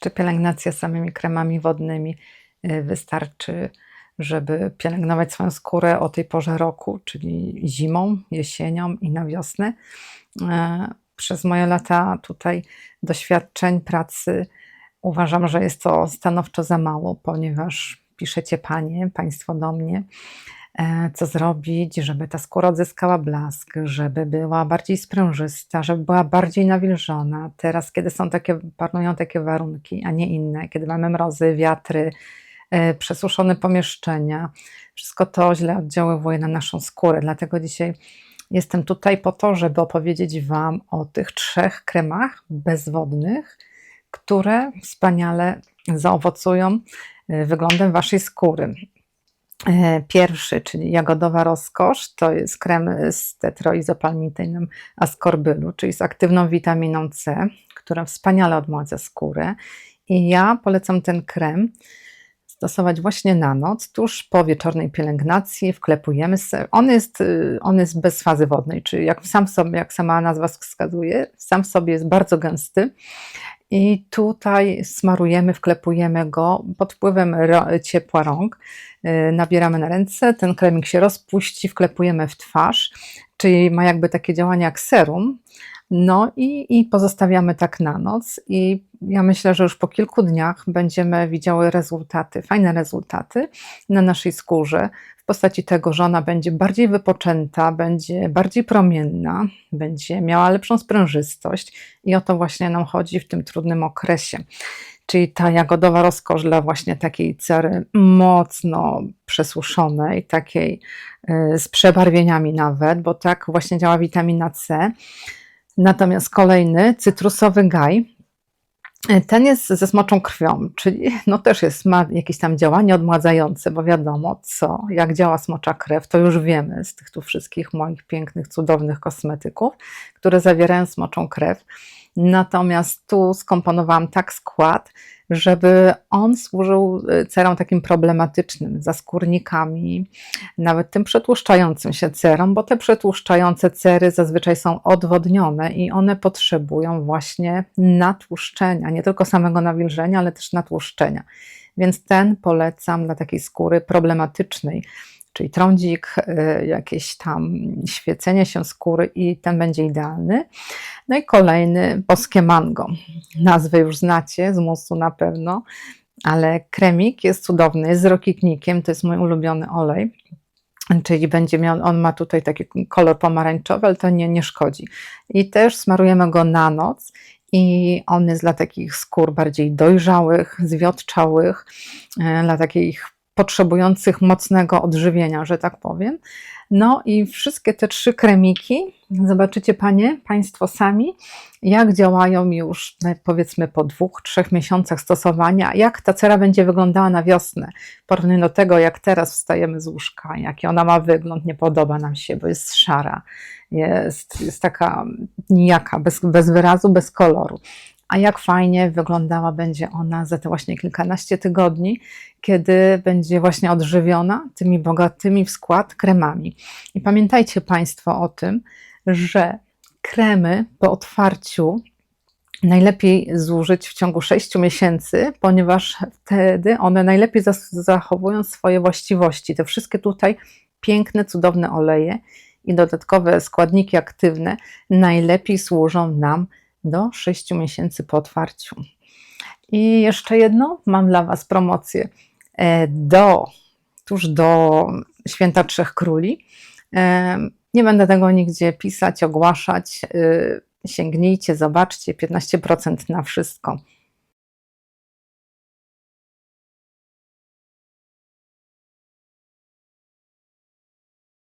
Czy pielęgnacja samymi kremami wodnymi y, wystarczy, żeby pielęgnować swoją skórę o tej porze roku, czyli zimą, jesienią i na wiosnę? E, Przez moje lata tutaj doświadczeń pracy uważam, że jest to stanowczo za mało, ponieważ piszecie panie, państwo do mnie, co zrobić, żeby ta skóra odzyskała blask, żeby była bardziej sprężysta, żeby była bardziej nawilżona. Teraz, kiedy są takie, panują takie warunki, a nie inne, kiedy mamy mrozy, wiatry, e, przesuszone pomieszczenia, wszystko to źle oddziaływuje na naszą skórę. Dlatego dzisiaj jestem tutaj po to, żeby opowiedzieć Wam o tych trzech kremach bezwodnych, które wspaniale zaowocują e, wyglądem Waszej skóry. E, Pierwszy, czyli jagodowa rozkosz, to jest krem z tetroizopalmitynem askorbylu, czyli z aktywną witaminą C, która wspaniale odmładza skórę. I ja polecam ten krem stosować właśnie na noc, tuż po wieczornej pielęgnacji, wklepujemy se. On jest, y, on jest bez fazy wodnej, czyli jak sam sobie, jak sama nazwa wskazuje, sam sobie jest bardzo gęsty. I tutaj smarujemy, wklepujemy go pod wpływem ciepła rąk. Yy, Nabieramy na ręce, ten kremik się rozpuści, wklepujemy w twarz, czyli ma jakby takie działanie jak serum. No i, i pozostawiamy tak na noc. I ja myślę, że już po kilku dniach będziemy widziały rezultaty, fajne rezultaty na naszej skórze postaci tego, że ona będzie bardziej wypoczęta, będzie bardziej promienna, będzie miała lepszą sprężystość i o to właśnie nam chodzi w tym trudnym okresie. Czyli ta jagodowa rozkosz dla właśnie takiej cery mocno przesuszonej, takiej y, z przebarwieniami nawet, bo tak właśnie działa witamina C. Natomiast kolejny, cytrusowy gaj, ten jest ze smoczą krwią, czyli no też jest, ma jakieś tam działanie odmładzające, bo wiadomo co, jak działa smocza krew, to już wiemy z tych tu wszystkich moich pięknych, cudownych kosmetyków, które zawierają smoczą krew. Natomiast tu skomponowałam tak skład, żeby on służył y, cerom takim problematycznym, zaskórnikami, nawet tym przetłuszczającym się cerom, bo te przetłuszczające cery zazwyczaj są odwodnione i one potrzebują właśnie natłuszczenia, nie tylko samego nawilżenia, ale też natłuszczenia. Więc ten polecam dla takiej skóry problematycznej, czyli trądzik, y, jakieś tam świecenie się skóry i ten będzie idealny. No i kolejny, boskie mango. Nazwę już znacie, z mostu na pewno, ale kremik jest cudowny, jest z rokitnikiem, to jest mój ulubiony olej. Czyli będzie miał, on ma tutaj taki kolor pomarańczowy, ale to nie, nie szkodzi. I też smarujemy go na noc i on jest dla takich skór bardziej dojrzałych, zwiotczałych, e, dla takich potrzebujących mocnego odżywienia, że tak powiem. No i wszystkie te trzy kremiki, zobaczycie Panie, Państwo sami, jak działają już no, powiedzmy po dwóch, trzech miesiącach stosowania, jak ta cera będzie wyglądała na wiosnę. Porównanie do tego, jak teraz wstajemy z łóżka, jaki ona ma wygląd, nie podoba nam się, bo jest szara, jest, jest taka nijaka, bez, bez wyrazu, bez koloru a jak fajnie wyglądała będzie ona za te właśnie kilkanaście tygodni, kiedy będzie właśnie odżywiona tymi bogatymi w skład kremami. I pamiętajcie Państwo o tym, że kremy po otwarciu najlepiej zużyć w ciągu 6 miesięcy, ponieważ wtedy one najlepiej zachowują swoje właściwości. Te wszystkie tutaj piękne, cudowne oleje i dodatkowe składniki aktywne najlepiej służą nam do 6 miesięcy po otwarciu. I jeszcze jedno, mam dla Was promocję. E, do, tuż do Święta Trzech Króli. E, nie będę tego nigdzie pisać, ogłaszać. E, sięgnijcie, zobaczcie, 15% na wszystko.